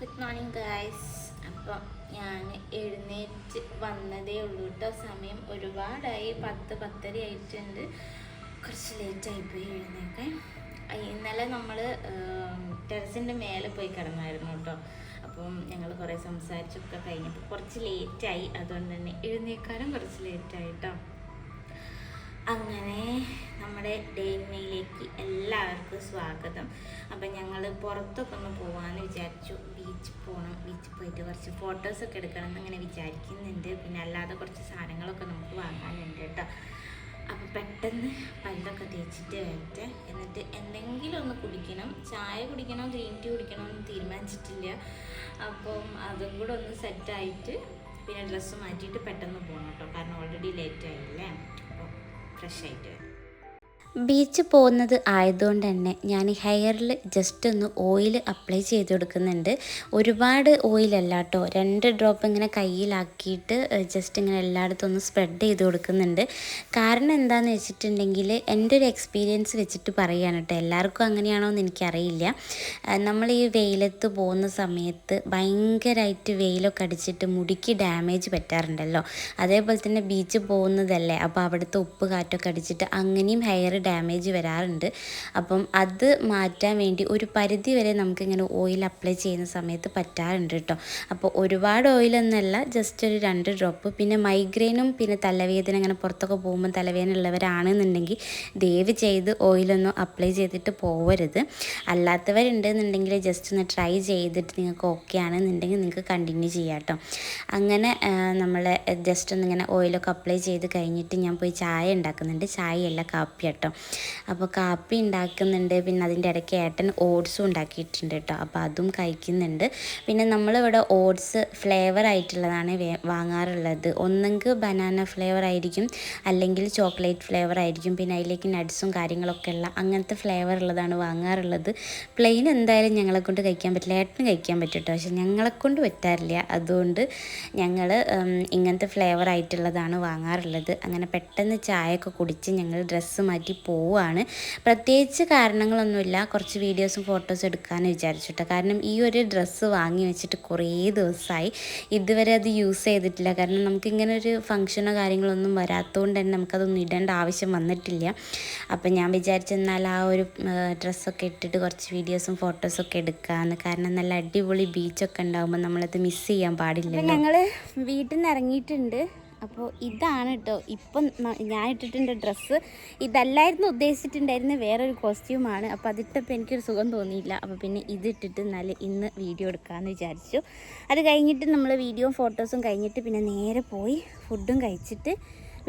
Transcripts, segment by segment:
Good morning guys അപ്പം ഞാൻ എഴുന്നേറ്റ് വന്നതേ ഉള്ളൂ കേട്ടോ സമയം ഒരുപാടായി. പത്ത് പത്തര ആയിട്ടുണ്ട്. കുറച്ച് ലേറ്റായി പോയി എഴുന്നേക്കെ ഇന്നലെ നമ്മൾ ടെറസിന്റെ മേലെ പോയി കിടന്നായിരുന്നു കേട്ടോ അപ്പം ഞങ്ങൾ കുറേ സംസാരിച്ചൊക്കെ കഴിഞ്ഞപ്പോൾ കുറച്ച് ലേറ്റായി അതുകൊണ്ട് തന്നെ എഴുന്നേക്കാനും കുറച്ച് ലേറ്റായി കേട്ടോ അങ്ങനെ നമ്മുടെ ഡേ മെയിലേക്ക് എല്ലാവർക്കും സ്വാഗതം. അപ്പം ഞങ്ങൾ പുറത്തൊക്കെ ഒന്ന് പോകാമെന്ന് വിചാരിച്ചു. ബീച്ചിൽ പോകണം ബീച്ചിൽ പോയിട്ട് കുറച്ച് ഫോട്ടോസൊക്കെ എടുക്കണം എന്നിങ്ങനെ വിചാരിക്കുന്നുണ്ട്. പിന്നെ അല്ലാതെ കുറച്ച് സാധനങ്ങളൊക്കെ നമുക്ക് വാങ്ങാനുണ്ട് കേട്ടോ. അപ്പം പെട്ടെന്ന് പല്ലൊക്കെ തേച്ചിട്ട് വരട്ടെ. എന്നിട്ട് എന്തെങ്കിലും ഒന്ന് കുടിക്കണം. ചായ കുടിക്കണോ ഗ്രീൻ ടീ കുടിക്കണോ എന്ന് തീരുമാനിച്ചിട്ടില്ല. അപ്പം അതും കൂടെ ഒന്ന് സെറ്റായിട്ട് പിന്നെ ഡ്രസ്സ് മാറ്റിയിട്ട് പെട്ടെന്ന് പോകണം കേട്ടോ. കാരണം ഓൾറെഡി ലേറ്റ് ആയില്ലേ. അപ്പോൾ ഫ്രഷ് ആയിട്ട് വരാം ബീച്ച് പോകുന്നത് ആയതുകൊണ്ട് തന്നെ ഞാൻ ഹെയറിൽ ജസ്റ്റ് ഒന്ന് ഓയിൽ അപ്ലൈ ചെയ്ത് കൊടുക്കുന്നുണ്ട്. ഒരുപാട് ഓയിലല്ല കേട്ടോ. രണ്ട് ഡ്രോപ്പ് ഇങ്ങനെ കയ്യിലാക്കിയിട്ട് ജസ്റ്റ് ഇങ്ങനെ എല്ലായിടത്തും ഒന്ന് സ്പ്രെഡ് ചെയ്ത് കൊടുക്കുന്നുണ്ട്. കാരണം എന്താണെന്ന് വെച്ചിട്ടുണ്ടെങ്കിൽ എന്റെ ഒരു എക്സ്പീരിയൻസ് വെച്ചിട്ട് പറയുകയാണ് കേട്ടോ. എല്ലാവർക്കും അങ്ങനെയാണോ എന്ന് എനിക്കറിയില്ല. നമ്മൾ ഈ വെയിലത്ത് പോകുന്ന സമയത്ത് ഭയങ്കരമായിട്ട് വെയിലൊക്കെ അടിച്ചിട്ട് മുടിക്ക് ഡാമേജ് പറ്റാറുണ്ടല്ലോ. അതേപോലെ തന്നെ ബീച്ച് പോകുന്നതല്ലേ. അപ്പോൾ അവിടുത്തെ ഉപ്പ് കാറ്റൊക്കെ അടിച്ചിട്ട് അങ്ങനെയും ഹെയർ ഡാമേജ് വരാറുണ്ട്. അപ്പം അത് മാറ്റാൻ വേണ്ടി ഒരു പരിധി വരെ നമുക്കിങ്ങനെ ഓയിൽ അപ്ലൈ ചെയ്യുന്ന സമയത്ത് പറ്റാറുണ്ട് കേട്ടോ. അപ്പോൾ ഒരുപാട് ഓയിലൊന്നല്ല ജസ്റ്റ് ഒരു രണ്ട് ഡ്രോപ്പ് പിന്നെ മൈഗ്രെയിനും പിന്നെ തലവേദന അങ്ങനെ പുറത്തൊക്കെ പോകുമ്പോൾ തലവേദന ഉള്ളവരാണെന്നുണ്ടെങ്കിൽ ദയവ് ചെയ്ത് ഓയിലൊന്നും അപ്ലൈ ചെയ്തിട്ട് പോവരുത്. അല്ലാത്തവരുണ്ടെന്നുണ്ടെങ്കിൽ ജസ്റ്റ് ഒന്ന് ട്രൈ ചെയ്തിട്ട് നിങ്ങൾക്ക് ഓക്കെ ആണെന്നുണ്ടെങ്കിൽ നിങ്ങൾക്ക് കണ്ടിന്യൂ ചെയ്യാം കേട്ടോ. അങ്ങനെ നമ്മൾ ജസ്റ്റ് ഒന്ന് ഇങ്ങനെ ഓയിലൊക്കെ അപ്ലൈ ചെയ്ത് കഴിഞ്ഞിട്ട് ഞാൻ പോയി ചായ ഉണ്ടാക്കുന്നുണ്ട്. ചായയല്ല കാപ്പി കേട്ടോ. അപ്പോൾ കാപ്പി ഉണ്ടാക്കുന്നുണ്ട് പിന്നെ അതിന്റെ ഇടയ്ക്ക് ഏട്ടൻ ഓട്സും ഉണ്ടാക്കിയിട്ടുണ്ട് കേട്ടോ. അപ്പോൾ അതും കഴിക്കുന്നുണ്ട്. പിന്നെ നമ്മളിവിടെ ഓട്സ് ഫ്ലേവർ ആയിട്ടുള്ളതാണ് വാങ്ങാറുള്ളത്. ഒന്നെങ്കിൽ ബനാന ഫ്ലേവർ ആയിരിക്കും അല്ലെങ്കിൽ ചോക്ലേറ്റ് ഫ്ലേവർ ആയിരിക്കും പിന്നെ അതിലേക്ക് നട്ട്സും കാര്യങ്ങളൊക്കെ ഉള്ള അങ്ങനത്തെ ഫ്ലേവർ ഉള്ളതാണ് വാങ്ങാറുള്ളത്. പ്ലെയിൻ എന്തായാലും ഞങ്ങളെ കൊണ്ട് കഴിക്കാൻ പറ്റില്ല. ഏട്ടന് കഴിക്കാൻ പറ്റും കേട്ടോ. പക്ഷെ ഞങ്ങളെ കൊണ്ട് പറ്റാറില്ല. അതുകൊണ്ട് ഞങ്ങൾ ഇങ്ങനത്തെ ഫ്ലേവർ ആയിട്ടുള്ളതാണ് വാങ്ങാറുള്ളത്. അങ്ങനെ പെട്ടെന്ന് ചായയൊക്കെ കുടിച്ച് ഞങ്ങൾ ഡ്രസ്സ് മാറ്റി പോവുകയാണ് പ്രത്യേകിച്ച് കാരണങ്ങളൊന്നുമില്ല. കുറച്ച് വീഡിയോസും ഫോട്ടോസും എടുക്കാമെന്ന് വിചാരിച്ചിട്ട്. കാരണം ഈ ഒരു ഡ്രസ്സ് വാങ്ങി വെച്ചിട്ട് കുറേ ദിവസമായി ഇതുവരെ അത് യൂസ് ചെയ്തിട്ടില്ല. കാരണം നമുക്കിങ്ങനെ ഒരു ഫംഗ്ഷനോ കാര്യങ്ങളൊന്നും വരാത്തതുകൊണ്ട് തന്നെ നമുക്കതൊന്നും ഇടേണ്ട ആവശ്യം വന്നിട്ടില്ല. അപ്പം ഞാൻ വിചാരിച്ചെന്നാൽ ആ ഒരു ഡ്രസ്സൊക്കെ ഇട്ടിട്ട് കുറച്ച് വീഡിയോസും ഫോട്ടോസൊക്കെ എടുക്കാമെന്ന് കാരണം നല്ല അടിപൊളി ബീച്ചൊക്കെ ഉണ്ടാകുമ്പോൾ നമ്മളത് മിസ് ചെയ്യാൻ പാടില്ല ഞങ്ങൾ വീട്ടിൽ നിന്ന് ഇറങ്ങിയിട്ടുണ്ട്. അപ്പോൾ ഇതാണ് കേട്ടോ ഇപ്പം ഞാൻ ഇട്ടിട്ടുണ്ട് ഡ്രസ്സ്. ഇതല്ലായിരുന്നു ഉദ്ദേശിച്ചിട്ടുണ്ടായിരുന്ന വേറൊരു കോസ്റ്റ്യൂമാണ്. അപ്പോൾ അതിട്ടപ്പോൾ എനിക്കൊരു സുഖം തോന്നിയില്ല. അപ്പോൾ പിന്നെ ഇതിട്ടിട്ട് നല്ല ഇന്ന് വീഡിയോ എടുക്കാമെന്ന് വിചാരിച്ചു. അത് കഴിഞ്ഞിട്ട് നമ്മൾ വീഡിയോ ഫോട്ടോസും കഴിഞ്ഞിട്ട് പിന്നെ നേരെ പോയി ഫുഡും കഴിച്ചിട്ട്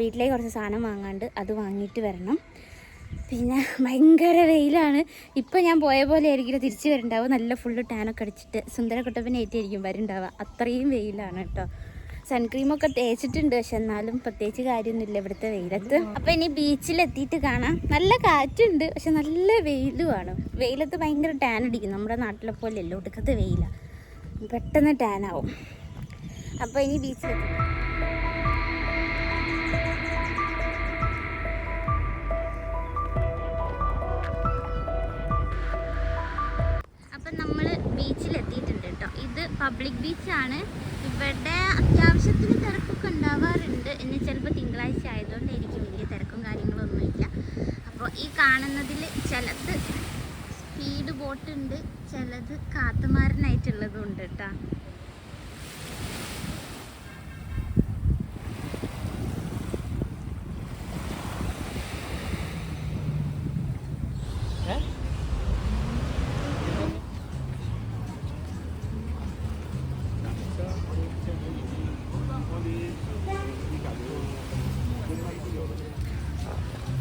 വീട്ടിലേക്ക് കുറച്ച് സാധനം വാങ്ങാണ്ട് അത് വാങ്ങിയിട്ട് വരണം. പിന്നെ ഭയങ്കര വെയിലാണ്. ഇപ്പം ഞാൻ പോയ പോലെ ആയിരിക്കില്ല തിരിച്ചു വരുന്നുണ്ടാവുക നല്ല ഫുള്ള് ടാനൊക്കെ അടിച്ചിട്ട് സുന്ദര കുട്ടപ്പനായിട്ടായിരിക്കും വരുന്നുണ്ടാവുക അത്രയും വെയിലാണ് കേട്ടോ സൺക്രീമൊക്കെ തേച്ചിട്ടുണ്ട് പക്ഷെ എന്നാലും പ്രത്യേകിച്ച് കാര്യമൊന്നുമില്ല ഇവിടുത്തെ വെയിലത്ത്. അപ്പം ഇനി ബീച്ചിലെത്തിയിട്ട് കാണാം. നല്ല കാറ്റുണ്ട് പക്ഷെ നല്ല വെയിലുമാണ് വെയിലത്ത് ഭയങ്കര ടാൻ അടിക്കും നമ്മുടെ നാട്ടിലെ പോലെ അല്ല ഒടുക്കത്തെ വെയിലാണ് പെട്ടെന്ന് ടാൻ ആവും. അപ്പോൾ ഇനി ബീച്ചിലെത്തി. അപ്പം നമ്മൾ ബീച്ചിലെത്തിയിട്ടുണ്ട് കേട്ടോ. ഇത് പബ്ലിക് ബീച്ചാണ്. ഇവിടെ അത്യാവശ്യത്തിന് തിരക്കൊക്കെ ഉണ്ടാവാറുണ്ട്. ഇനി ചിലപ്പോൾ തിങ്കളാഴ്ച ആയതുകൊണ്ട് എനിക്ക് വലിയ തിരക്കും കാര്യങ്ങളൊന്നുമില്ല. അപ്പോൾ ഈ കാണുന്നതിൽ ചിലത് സ്പീഡ് ബോട്ടുണ്ട് ചിലത് കാത്തുമാരനായിട്ടുള്ളതും ഉണ്ട് കേട്ടോ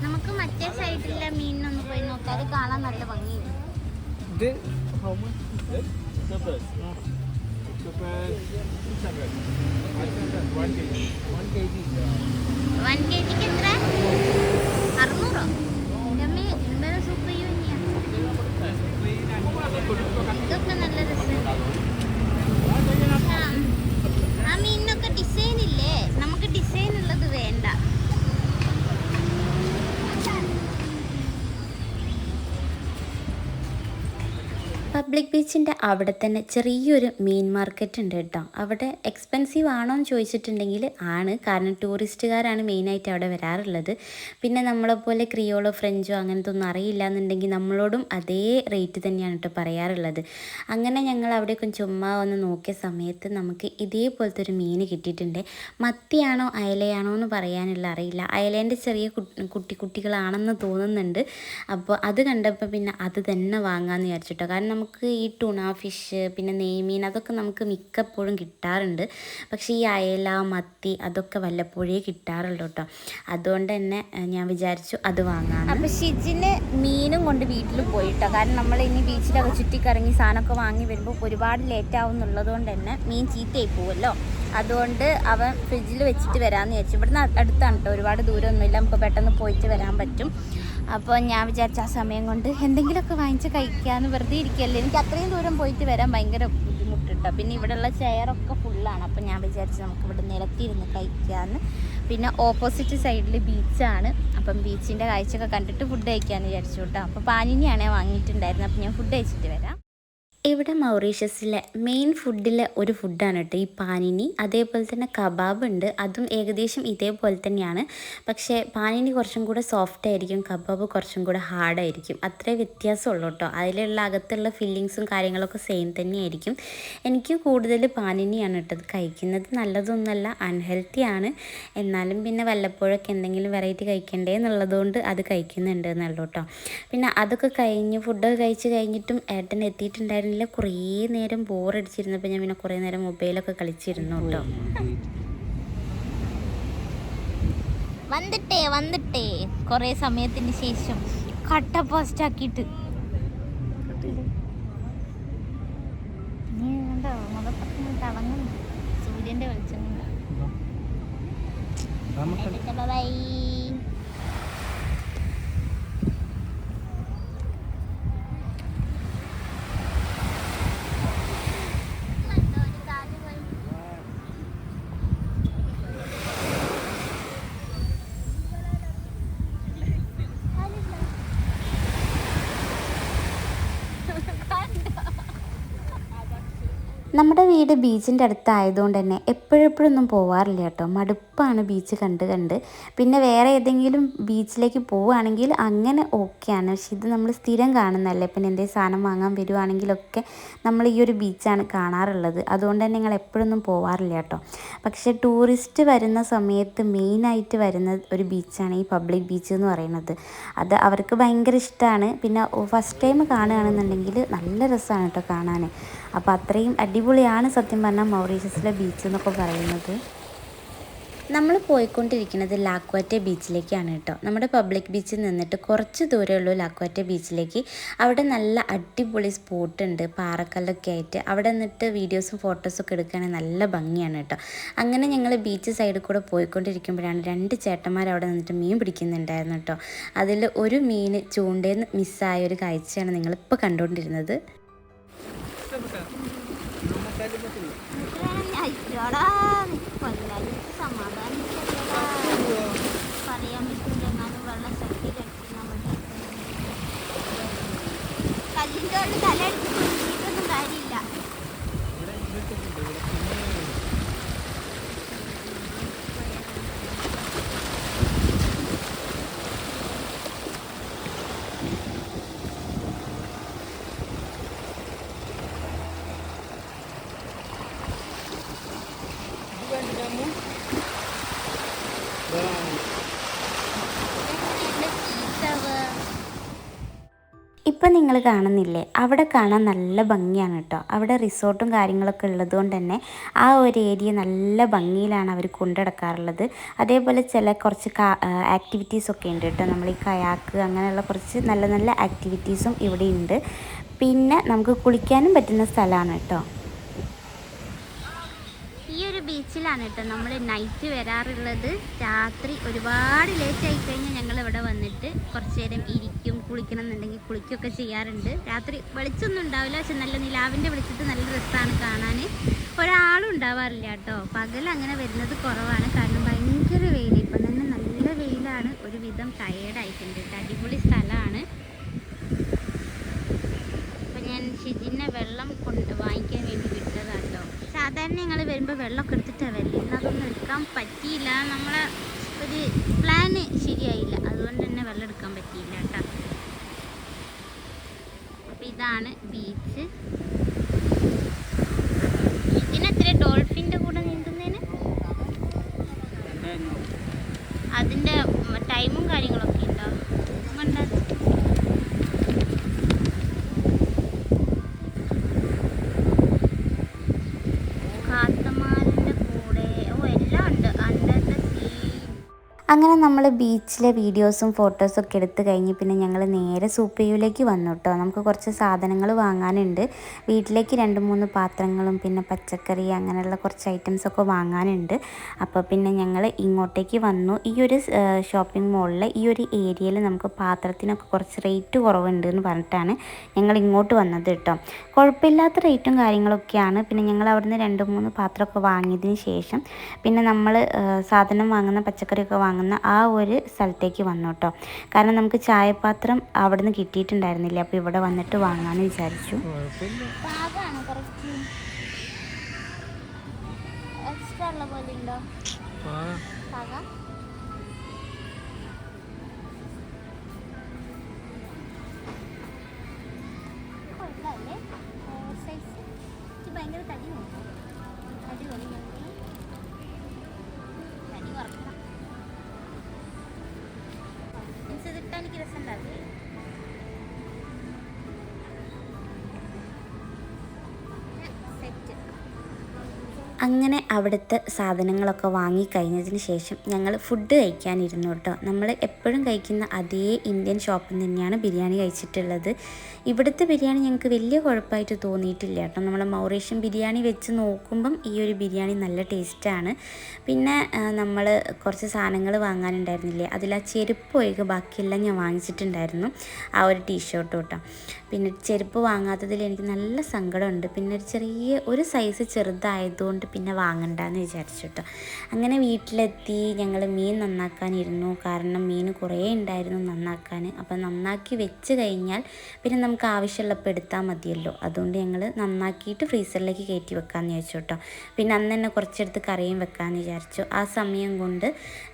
നമുക്ക് മറ്റേ സൈഡിലെ മീനിനൊന്ന് പോയി നോക്കാം അത് കാണാൻ നല്ല ഭംഗിയുണ്ട് ഇത് how much is it? Octopus. Octopus. 600. 500. 1 kg. 1 kg. One K ജിക്ക് എത്ര അറുന്നൂറോ അമ്മേ യൂണിയാണ് ഇതൊക്കെ നല്ല രസമുണ്ട് ആ, ആ മീനിനൊക്കെ ഡിസൈൻ ഇല്ലേ നമുക്ക് ഡിസൈൻ ഉള്ളത് വേണ്ട അപ്പം പബ്ലിക് ബീച്ചിന്റെ അവിടെ തന്നെ ചെറിയൊരു മീൻ മാർക്കറ്റ് ഉണ്ട് കേട്ടോ. അവിടെ എക്സ്പെൻസീവ് ആണോ എന്ന് ചോദിച്ചിട്ടുണ്ടെങ്കിൽ ആണ്. കാരണം ടൂറിസ്റ്റുകാരാണ് മെയിനായിട്ട് അവിടെ വരാറുള്ളത്. പിന്നെ നമ്മളെപ്പോലെ ക്രിയോളോ ഫ്രഞ്ചോ അങ്ങനത്തെ ഒന്നും അറിയില്ല എന്നുണ്ടെങ്കിൽ നമ്മളോടും അതേ റേറ്റ് തന്നെയാണ് കേട്ടോ പറയാറുള്ളത്. അങ്ങനെ ഞങ്ങൾ അവിടെയൊക്കെ ചുമ്മാ ഒന്ന് നോക്കിയ സമയത്ത് നമുക്ക് ഇതേപോലത്തെ ഒരു മീൻ കിട്ടിയിട്ടുണ്ട്. മത്തിയാണോ അയലയാണോ എന്ന് പറയാനുള്ള അറിയില്ല. അയലേന്റെ ചെറിയ കുട്ടി കുട്ടികളാണെന്ന് തോന്നുന്നുണ്ട്. അപ്പോൾ അത് കണ്ടപ്പോൾ പിന്നെ അത് തന്നെ വാങ്ങാമെന്ന് വിചാരിച്ചിട്ടോ കാരണം നമുക്ക് ഈ ടുണ ഫിഷ് പിന്നെ നെയ്മീൻ അതൊക്കെ നമുക്ക് മിക്കപ്പോഴും കിട്ടാറുണ്ട്. പക്ഷേ ഈ അയല മത്തി അതൊക്കെ വല്ലപ്പോഴേ കിട്ടാറുള്ളൂ കേട്ടോ. അതുകൊണ്ട് തന്നെ ഞാൻ വിചാരിച്ചു അത് വാങ്ങാം അപ്പൊ ഷിജിന് മീനും കൊണ്ട് വീട്ടിൽ പോയിട്ടോ? കാരണം നമ്മൾ ഇനി ബീച്ചിലൊക്കെ ചുറ്റിക്കറങ്ങി സാധനമൊക്കെ വാങ്ങി വരുമ്പോൾ ഒരുപാട് ലേറ്റ് ആവും എന്നുള്ളത് കൊണ്ട് തന്നെ മീൻ ചീത്തയായി പോവുമല്ലോ അതുകൊണ്ട് അവൻ ഫ്രിഡ്ജിൽ വെച്ചിട്ട് വരാമെന്ന് വിചാരിച്ചു. ഇവിടുന്ന് അടുത്താണ് കേട്ടോ. ഒരുപാട് ദൂരമൊന്നുമില്ല. നമുക്ക് പെട്ടെന്ന് പോയിട്ട് വരാൻ പറ്റും. അപ്പോൾ ഞാൻ വിചാരിച്ച ആ സമയം കൊണ്ട് എന്തെങ്കിലുമൊക്കെ വാങ്ങിച്ച് കഴിക്കാമെന്ന് വെറുതെ ഇരിക്കുകയല്ലേ. എനിക്ക് അത്രയും ദൂരം പോയിട്ട് വരാൻ ഭയങ്കര ബുദ്ധിമുട്ടുട്ടോ പിന്നെ ഇവിടെയുള്ള ചെയറൊക്കെ ഫുള്ളാണ് അപ്പോൾ ഞാൻ വിചാരിച്ചു നമുക്ക് ഇവിടെ നിലത്തിരുന്ന് കഴിക്കാമെന്ന് പിന്നെ ഓപ്പോസിറ്റ് സൈഡിൽ ബീച്ചാണ് അപ്പം ബീച്ചിന്റെ കാഴ്ചയൊക്കെ കണ്ടിട്ട് ഫുഡ് കഴിക്കാമെന്ന് വിചാരിച്ചു കേട്ടോ. അപ്പോൾ പാനിനിയാണ് വാങ്ങിയിട്ടുണ്ടായിരുന്നത് അപ്പോൾ ഞാൻ ഫുഡ് കഴിച്ചിട്ട് വരാം. ഇവിടെ മൗറീഷ്യസിലെ മെയിൻ ഫുഡിലെ ഒരു ഫുഡാണ് കേട്ടോ ഈ പാനിനി. അതേപോലെ തന്നെ കബാബ് ഉണ്ട്. അതും ഏകദേശം ഇതേപോലെ തന്നെയാണ്. പക്ഷേ പാനിനി കുറച്ചും കൂടെ സോഫ്റ്റ് ആയിരിക്കും കബാബ് കുറച്ചും കൂടെ ഹാർഡായിരിക്കും അത്രേ വ്യത്യാസമുള്ളൂ കേട്ടോ. അതിലുള്ള അകത്തുള്ള ഫില്ലിങ്സും കാര്യങ്ങളൊക്കെ സെയിം തന്നെയായിരിക്കും. എനിക്ക് കൂടുതൽ പാനിനിയാണ് കേട്ടത് കഴിക്കുന്നത്. നല്ലതൊന്നുമല്ല അൺഹെൽത്തി ആണ്. എന്നാലും പിന്നെ വല്ലപ്പോഴൊക്കെ എന്തെങ്കിലും വെറൈറ്റി കഴിക്കണ്ടേ എന്നുള്ളതുകൊണ്ട് അത് കഴിക്കുന്നുണ്ട് എന്നുള്ളൂ കേട്ടോ. പിന്നെ അതൊക്കെ കഴിഞ്ഞ് ഫുഡൊക്കെ കഴിച്ച് കഴിഞ്ഞിട്ടും ഏട്ടൻ എത്തിയിട്ടുണ്ടായിരുന്നില്ല കുറേ നേരം ബോറടിച്ചിരുന്നപ്പോൾ ഞാൻ പിന്നെ കുറേ നേരം മൊബൈലൊക്കെ കളിച്ചിരുന്നു കേട്ടോ. വന്നിട്ടേ വന്നിട്ടേ. കുറേ സമയത്തിന് ശേഷം കട്ട പോസ്റ്റ് ആക്കിയിട്ട്. തിളങ്ങുന്നു സൂര്യന്റെ വെളിച്ചം കൊണ്ട്. ബൈ നമ്മുടെ വീട് ബീച്ചിന്റെ അടുത്തായതുകൊണ്ട് തന്നെ എപ്പോഴെപ്പോഴൊന്നും പോവാറില്ല കേട്ടോ. മടുപ്പാണ് ബീച്ച് കണ്ട് കണ്ട്. പിന്നെ വേറെ ഏതെങ്കിലും ബീച്ചിലേക്ക് പോവുകയാണെങ്കിൽ അങ്ങനെ ഓക്കെയാണ്. പക്ഷെ ഇത് നമ്മൾ സ്ഥിരം കാണുന്നതല്ലേ. പിന്നെ എന്തെങ്കിലും സാധനം വാങ്ങാൻ വരുവാണെങ്കിലൊക്കെ നമ്മൾ ഈ ഒരു ബീച്ചാണ് കാണാറുള്ളത്. അതുകൊണ്ട് തന്നെ ഞങ്ങൾ എപ്പോഴൊന്നും പോവാറില്ല കേട്ടോ. പക്ഷേ ടൂറിസ്റ്റ് വരുന്ന സമയത്ത് മെയിനായിട്ട് വരുന്ന ഒരു ബീച്ചാണ്. ഈ പബ്ലിക് ബീച്ച് എന്ന് പറയുന്നത്. അത് അവർക്ക് ഭയങ്കര ഇഷ്ടമാണ്. പിന്നെ ഫസ്റ്റ് ടൈം കാണുകയാണെന്നുണ്ടെങ്കിൽ നല്ല രസമാണ് കേട്ടോ കാണാൻ. അപ്പോൾ അത്രയും അടിപൊളിയാണ് സത്യം പറഞ്ഞാൽ മൗറീഷ്യസിലെ ബീച്ച് എന്നൊക്കെ പറയുന്നത്. നമ്മൾ പോയിക്കൊണ്ടിരിക്കുന്നത് ലാക്വാറ്റ ബീച്ചിലേക്കാണ് കേട്ടോ. നമ്മുടെ പബ്ലിക് ബീച്ചിൽ നിന്നിട്ട് കുറച്ച് ദൂരമേ ഉള്ളൂ ലാക്വാറ്റ ബീച്ചിലേക്ക്. അവിടെ നല്ല അടിപൊളി സ്പോട്ട് ഉണ്ട് പാറക്കല്ലൊക്കെ ആയിട്ട്. അവിടെ നിന്നിട്ട് വീഡിയോസും ഫോട്ടോസും ഒക്കെ എടുക്കുകയാണെങ്കിൽ നല്ല ഭംഗിയാണ് കേട്ടോ. അങ്ങനെ ഞങ്ങൾ ബീച്ച് സൈഡിൽ കൂടെ പോയിക്കൊണ്ടിരിക്കുമ്പോഴാണ് രണ്ട് ചേട്ടന്മാർ അവിടെ നിന്നിട്ട് മീൻ പിടിക്കുന്നുണ്ടായിരുന്നു കേട്ടോ. അതിൽ ഒരു മീൻ ചൂണ്ടേന്ന് മിസ്സായ ഒരു കാഴ്ചയാണ് നിങ്ങളിപ്പോൾ കണ്ടുകൊണ്ടിരുന്നത്. അയ്യോടാ കൊല്ലാനും സമാധാനിക്കല്ലടാ പറയാൻ പറ്റില്ല എന്നാലും വെള്ളം ശക്തിയിലെടുത്ത് നമ്മുടെ കല്ലിന്റെ ഉള്ളിൽ തലയെടുത്ത് കുടിച്ചിട്ടൊന്നും കാര്യമില്ല. ഇപ്പം നിങ്ങൾ കാണുന്നില്ലേ? അവിടെ കാണാൻ നല്ല ഭംഗിയാണ് കേട്ടോ. അവിടെ റിസോർട്ടും കാര്യങ്ങളൊക്കെ ഉള്ളത് കൊണ്ട് തന്നെ ആ ഒരു ഏരിയ നല്ല ഭംഗിയിലാണ് അവർ കൊണ്ടുനടക്കാറുള്ളത്. അതേപോലെ ചില കുറച്ച് ആക്ടിവിറ്റീസ് ഒക്കെ ഉണ്ട് കേട്ടോ. നമ്മൾ ഈ കയാക്ക് അങ്ങനെയുള്ള കുറച്ച് നല്ല നല്ല ആക്ടിവിറ്റീസും ഇവിടെ ഉണ്ട്. പിന്നെ നമുക്ക് കുളിക്കാനും പറ്റുന്ന സ്ഥലമാണ് കേട്ടോ. ഈ ഒരു ബീച്ചിലാണ് കേട്ടോ നമ്മൾ നൈറ്റ് വരാറുള്ളത്. രാത്രി ഒരുപാട് ലേറ്റ് ആയി കഴിഞ്ഞാൽ ഞങ്ങൾ ഇവിടെ വന്നിട്ട് കുറച്ച് നേരം ഇരിക്കും കുളിക്കണം എന്നുണ്ടെങ്കിൽ കുളിക്കുകയൊക്കെ ചെയ്യാറുണ്ട്. രാത്രി വെളിച്ചൊന്നും ഉണ്ടാവില്ല. പക്ഷെ നല്ല നിലാവിന്റെ വെളിച്ചത്ത് നല്ല രസമാണ് കാണാൻ ഒരാളും ഉണ്ടാവാറില്ല കേട്ടോ പകൽ അങ്ങനെ വരുന്നത് കുറവാണ്. കാരണം ഭയങ്കര വെയിൽ ഇപ്പം തന്നെ നല്ല വെയിലാണ്. ഒരുവിധം ടയേർഡായിട്ടുണ്ട് അടിപൊളി സ്ഥലമാണ് അപ്പം ഞാൻ ഷിജിനെ വെള്ളം കൊണ്ട് വാങ്ങിക്കാൻ വേണ്ടി സാധാരണ ഞങ്ങൾ വരുമ്പോൾ വെള്ളമൊക്കെ എടുത്തിട്ടാണ് വരൽ. ഇന്ന് അതൊന്നും എടുക്കാൻ പറ്റിയില്ല. നമ്മളെ ഒരു പ്ലാന് ശരിയായില്ല. അതുകൊണ്ട് തന്നെ വെള്ളം എടുക്കാൻ പറ്റിയില്ല കേട്ടോ. അപ്പം ഇതാണ് ബീച്ച് അങ്ങനെ നമ്മൾ ബീച്ചിലെ വീഡിയോസും ഫോട്ടോസും ഒക്കെ എടുത്ത് കഴിഞ്ഞ് പിന്നെ ഞങ്ങൾ നേരെ സൂപ്പയുലേക്ക് വന്നു കേട്ടോ നമുക്ക് കുറച്ച് സാധനങ്ങൾ വാങ്ങാനുണ്ട്. വീട്ടിലേക്ക് രണ്ട് മൂന്ന് പാത്രങ്ങളും പിന്നെ പച്ചക്കറി അങ്ങനെയുള്ള കുറച്ച് ഐറ്റംസ് ഒക്കെ വാങ്ങാനുണ്ട്. അപ്പോൾ പിന്നെ ഞങ്ങൾ ഇങ്ങോട്ടേക്ക് വന്നു. ഈ ഒരു ഷോപ്പിംഗ് മോളിൽ ഈ ഒരു ഏരിയയിൽ നമുക്ക് പാത്രത്തിനൊക്കെ കുറച്ച് റേറ്റ് കുറവുണ്ട് എന്ന് പറഞ്ഞിട്ടാണ് ഞങ്ങൾ ഇങ്ങോട്ട് വന്നത് കേട്ടോ കുഴപ്പമില്ലാത്ത റേറ്റും കാര്യങ്ങളൊക്കെയാണ്. പിന്നെ ഞങ്ങൾ അവിടുന്ന് രണ്ട് മൂന്ന് പാത്രമൊക്കെ വാങ്ങിയതിന് ശേഷം പിന്നെ നമ്മൾ സാധനം വാങ്ങുന്ന പച്ചക്കറിയൊക്കെ വാങ്ങുന്ന ആ ഒരു സ്ഥലത്തേക്ക് വന്നു കേട്ടോ. കാരണം നമുക്ക് ചായപാത്രം അവിടെ നിന്ന് കിട്ടിയിട്ടുണ്ടായിരുന്നില്ല. അപ്പോൾ ഇവിടെ വന്നിട്ട് വാങ്ങാമെന്ന് വിചാരിച്ചു. എക്സ്ട്രാ ഉള്ള പോലെ ഉണ്ടോ? അങ്ങനെ അവിടുത്തെ സാധനങ്ങളൊക്കെ വാങ്ങി കഴിഞ്ഞതിന് ശേഷം ഞങ്ങൾ ഫുഡ് കഴിക്കാനിരുന്നു കേട്ടോ. നമ്മൾ എപ്പോഴും കഴിക്കുന്ന അതേ ഇന്ത്യൻ ഷോപ്പിൽ തന്നെയാണ് ബിരിയാണി കഴിച്ചിട്ടുള്ളത്. ഇവിടുത്തെ ബിരിയാണി ഞങ്ങൾക്ക് വലിയ കുഴപ്പമായിട്ട് തോന്നിയിട്ടില്ല കേട്ടോ. നമ്മൾ മൗറേഷ്യൻ ബിരിയാണി വെച്ച് നോക്കുമ്പം ഈ ഒരു ബിരിയാണി നല്ല ടേസ്റ്റാണ് പിന്നെ നമ്മൾ കുറച്ച് സാധനങ്ങൾ വാങ്ങാനുണ്ടായിരുന്നില്ലേ? അതിൽ ആ ചെരുപ്പ് ഒഴികെ ബാക്കിയെല്ലാം ഞാൻ വാങ്ങിച്ചിട്ടുണ്ടായിരുന്നു. ആ ഒരു ടീഷർട്ട് കേട്ടോ പിന്നെ ചെരുപ്പ് വാങ്ങാത്തതിൽ എനിക്ക് നല്ല സങ്കടമുണ്ട് പിന്നെ ഒരു ചെറിയ ഒരു സൈസ് ചെറുതായതുകൊണ്ട് പിന്നെ വാങ്ങണ്ടെന്ന് വിചാരിച്ചു കേട്ടോ അങ്ങനെ വീട്ടിലെത്തി ഞങ്ങൾ മീൻ നന്നാക്കാനിരുന്നു. കാരണം മീൻ കുറേ ഉണ്ടായിരുന്നു നന്നാക്കാൻ. അപ്പം നന്നാക്കി വെച്ച് കഴിഞ്ഞാൽ പിന്നെ നമുക്ക് ആവശ്യമുള്ളപ്പോൾ എടുത്താൽ മതിയല്ലോ. അതുകൊണ്ട് ഞങ്ങൾ നന്നാക്കിയിട്ട് ഫ്രീസറിലേക്ക് കയറ്റി വെക്കാമെന്ന് വിചാരിച്ചു കേട്ടോ. പിന്നെ അന്ന് തന്നെ കുറച്ചെടുത്ത് കറിയും വെക്കാമെന്ന് വിചാരിച്ചു. ആ സമയം കൊണ്ട്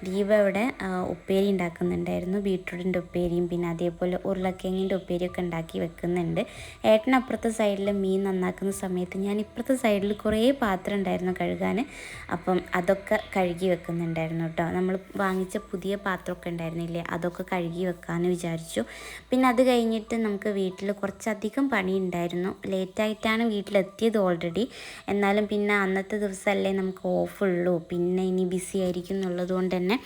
ദീപ അവിടെ ഉപ്പേരി ഉണ്ടാക്കുന്നുണ്ടായിരുന്നു. ബീട്രൂട്ടിന്റെ ഉപ്പേരിയും പിന്നെ അതേപോലെ ഉരുളക്കിഴങ്ങിന്റെ ഉപ്പേരിയൊക്കെ ഉണ്ടാക്കി വെക്കുന്നുണ്ട്. ഏട്ടൻ അപ്പുറത്തെ സൈഡിൽ മീൻ നന്നാക്കുന്ന സമയത്ത് ഞാൻ ഇപ്പുറത്തെ സൈഡിൽ കുറേ പാത്രം ഉണ്ടായിരുന്നു. കഴുകാൻ. അപ്പം അതൊക്കെ കഴുകി വെക്കുന്നുണ്ടായിരുന്നു കേട്ടോ. നമ്മൾ വാങ്ങിച്ച പുതിയ പാത്രമൊക്കെ ഉണ്ടായിരുന്നില്ലേ അതൊക്കെ കഴുകി വെക്കാമെന്ന് വിചാരിച്ചു. പിന്നെ അത് കഴിഞ്ഞിട്ട് നമുക്ക് വീട്ടിൽ കുറച്ചധികം പണി ഉണ്ടായിരുന്നു ലേറ്റായിട്ടാണ് വീട്ടിലെത്തിയത് ഓൾറെഡി എന്നാലും പിന്നെ അന്നത്തെ ദിവസമല്ലേ നമുക്ക് ഓഫുള്ളൂ പിന്നെ ഇനി ബിസി ആയിരിക്കും എന്നുള്ളത് കൊണ്ട് തന്നെ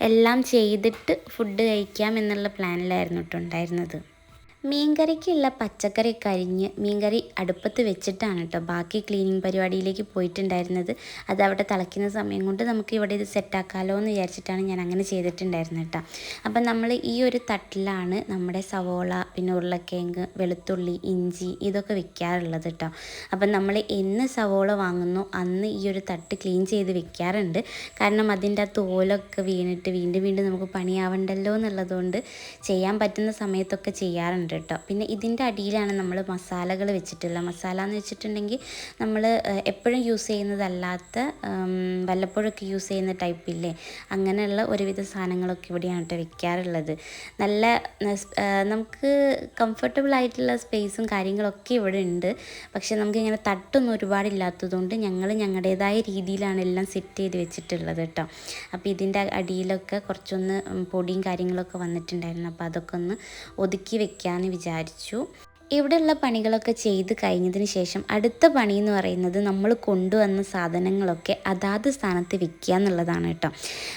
എല്ലാം ചെയ്തിട്ട് ഫുഡ് കഴിക്കാം എന്നുള്ള പ്ലാനിലായിരുന്നു കേട്ടോ ഉണ്ടായിരുന്നത്. മീൻകറിക്കുള്ള പച്ചക്കറി കരിഞ്ഞ് മീൻകറി അടുപ്പത്ത് വെച്ചിട്ടാണ് കേട്ടോ ബാക്കി ക്ലീനിങ് പരിപാടിയിലേക്ക് പോയിട്ടുണ്ടായിരുന്നത്. അത് അവിടെ തിളയ്ക്കുന്ന സമയം കൊണ്ട് നമുക്ക് ഇവിടെ ഇത് സെറ്റാക്കാമല്ലോ എന്ന് വിചാരിച്ചിട്ടാണ് ഞാൻ അങ്ങനെ ചെയ്തിട്ടുണ്ടായിരുന്നത് കേട്ടോ അപ്പം നമ്മൾ ഈ ഒരു തട്ടിലാണ് നമ്മുടെ സവോള പിന്നെ ഉരുളക്കിഴങ്ങ് വെളുത്തുള്ളി ഇഞ്ചി ഇതൊക്കെ വെക്കാറുള്ളത് കേട്ടോ അപ്പം നമ്മൾ എന്ന് സവോള വാങ്ങുന്നു അന്ന് ഈ ഒരു തട്ട് ക്ലീൻ ചെയ്ത് വെക്കാറുണ്ട്. കാരണം അതിന്റെ ആ തോലൊക്കെ വീണിട്ട് വീണ്ടും വീണ്ടും നമുക്ക് പണിയാവണ്ടല്ലോ എന്നുള്ളതുകൊണ്ട് ചെയ്യാൻ പറ്റുന്ന സമയത്തൊക്കെ ചെയ്യാറുണ്ട് കേട്ടോ പിന്നെ ഇതിന്റെ അടിയിലാണ് നമ്മൾ മസാലകൾ വെച്ചിട്ടുള്ളത് മസാല എന്ന് വെച്ചിട്ടുണ്ടെങ്കിൽ നമ്മൾ എപ്പോഴും യൂസ് ചെയ്യുന്നതല്ലാത്ത വല്ലപ്പോഴൊക്കെ യൂസ് ചെയ്യുന്ന ടൈപ്പില്ലേ അങ്ങനെയുള്ള ഒരുവിധ സാധനങ്ങളൊക്കെ ഇവിടെയാണ് കേട്ടോ വെക്കാറുള്ളത്. നല്ല നമുക്ക് കംഫർട്ടബിൾ ആയിട്ടുള്ള സ്പേസും കാര്യങ്ങളൊക്കെ ഇവിടെ ഉണ്ട്. പക്ഷെ നമുക്കിങ്ങനെ തട്ടൊന്നും ഒരുപാടില്ലാത്തതുകൊണ്ട് ഞങ്ങൾ ഞങ്ങളുടേതായ രീതിയിലാണ് എല്ലാം സെറ്റ് ചെയ്ത് വെച്ചിട്ടുള്ളത് കേട്ടോ അപ്പോൾ ഇതിന്റെ അടിയിലൊക്കെ കുറച്ചൊന്ന് പൊടിയും കാര്യങ്ങളൊക്കെ വന്നിട്ടുണ്ടായിരുന്നു. അപ്പോൾ അതൊക്കെ ഒന്ന് ഒതുക്കി വെക്കാമെന്ന് വിചാരിച്ചു. ഇവിടെയുള്ള പണികളൊക്കെ ചെയ്ത് കഴിഞ്ഞതിന് ശേഷം അടുത്ത പണി എന്ന് പറയുന്നത് നമ്മൾ കൊണ്ടുവന്ന സാധനങ്ങളൊക്കെ അതാത് സ്ഥാനത്ത് വിൽക്കുക എന്നുള്ളതാണ് കേട്ടോ.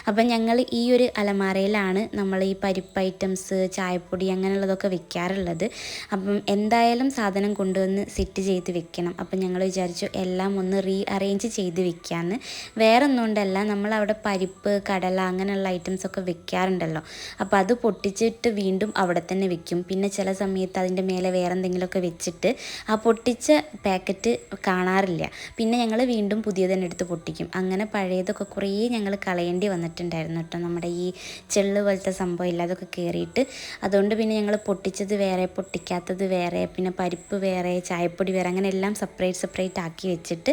അപ്പം ഞങ്ങൾ ഈ ഒരു അലമാരയിലാണ് നമ്മൾ ഈ പരിപ്പ് ഐറ്റംസ് ചായപ്പൊടി അങ്ങനെയുള്ളതൊക്കെ വിൽക്കാറുള്ളത്. അപ്പം എന്തായാലും സാധനം കൊണ്ടുവന്ന് സെറ്റ് ചെയ്ത് വെക്കണം. അപ്പം ഞങ്ങൾ വിചാരിച്ചു എല്ലാം ഒന്ന് റീ അറേഞ്ച് ചെയ്ത് വെക്കാമെന്ന് വേറെ ഒന്നുകൊണ്ടല്ല നമ്മൾ അവിടെ പരിപ്പ് കടല അങ്ങനെയുള്ള ഐറ്റംസ് ഒക്കെ വെക്കാറുണ്ടല്ലോ അപ്പോൾ അത് പൊട്ടിച്ചിട്ട് വീണ്ടും അവിടെ തന്നെ വെക്കും. പിന്നെ ചില സമയത്ത് അതിന്റെ മേലെ വേറെ എന്തെങ്കിലുമൊക്കെ വെച്ചിട്ട് ആ പൊട്ടിച്ച പാക്കറ്റ് കാണാറില്ല. പിന്നെ ഞങ്ങൾ വീണ്ടും പുതിയത് തന്നെ എടുത്ത് പൊട്ടിക്കും. അങ്ങനെ പഴയതൊക്കെ കുറേ ഞങ്ങൾ കളയേണ്ടി വന്നിട്ടുണ്ടായിരുന്നു കേട്ടോ. നമ്മുടെ ഈ ചെള്ള് പോലത്തെ സംഭവം ഇല്ല അതൊക്കെ കയറിയിട്ട് അതുകൊണ്ട് പിന്നെ ഞങ്ങൾ പൊട്ടിച്ചത് വേറെ പൊട്ടിക്കാത്തത് വേറെ പിന്നെ പരിപ്പ് വേറെ ചായപ്പൊടി വേറെ അങ്ങനെ എല്ലാം സെപ്പറേറ്റ് സെപ്പറേറ്റ് ആക്കി വെച്ചിട്ട്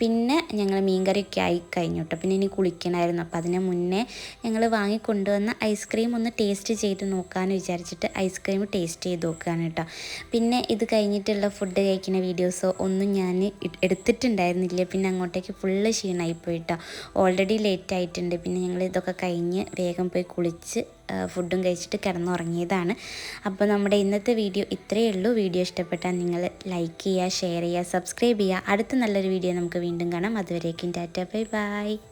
പിന്നെ ഞങ്ങൾ മീൻകറിയൊക്കെ ആയി കഴിഞ്ഞു കേട്ടോ. പിന്നെ ഇനി കുളിക്കണമായിരുന്നു. അപ്പോൾ അതിന് മുന്നേ ഞങ്ങൾ വാങ്ങിക്കൊണ്ടുവന്ന ഐസ്ക്രീം ഒന്ന് ടേസ്റ്റ് ചെയ്ത് നോക്കാമെന്ന് വിചാരിച്ചിട്ട് ഐസ്ക്രീം ടേസ്റ്റ് ചെയ്ത് നോക്കുകയാണ് കേട്ടോ. പിന്നെ ഇത് കഴിഞ്ഞിട്ടുള്ള ഫുഡ് കഴിക്കുന്ന വീഡിയോസോ ഒന്നും ഞാൻ എടുത്തിട്ടുണ്ടായിരുന്നില്ല. പിന്നെ അങ്ങോട്ടേക്ക് ഫുള്ള് ക്ഷീണമായി പോയിട്ടോ. ഓൾറെഡി ലേറ്റ് ആയിട്ടുണ്ട്. പിന്നെ ഞങ്ങൾ ഇതൊക്കെ കഴിഞ്ഞ് വേഗം പോയി കുളിച്ച് ഫുഡും കഴിച്ചിട്ട് കിടന്നുറങ്ങിയതാണ്. അപ്പോൾ നമ്മുടെ ഇന്നത്തെ വീഡിയോ ഇത്രയേ ഉള്ളൂ. വീഡിയോ ഇഷ്ടപ്പെട്ടാൽ നിങ്ങൾ ലൈക്ക് ചെയ്യുക ഷെയർ ചെയ്യുക സബ്സ്ക്രൈബ് ചെയ്യുക. അടുത്ത നല്ലൊരു വീഡിയോ നമുക്ക് വീണ്ടും കാണാം. അതുവരേക്കും ടാറ്റ. Bye bye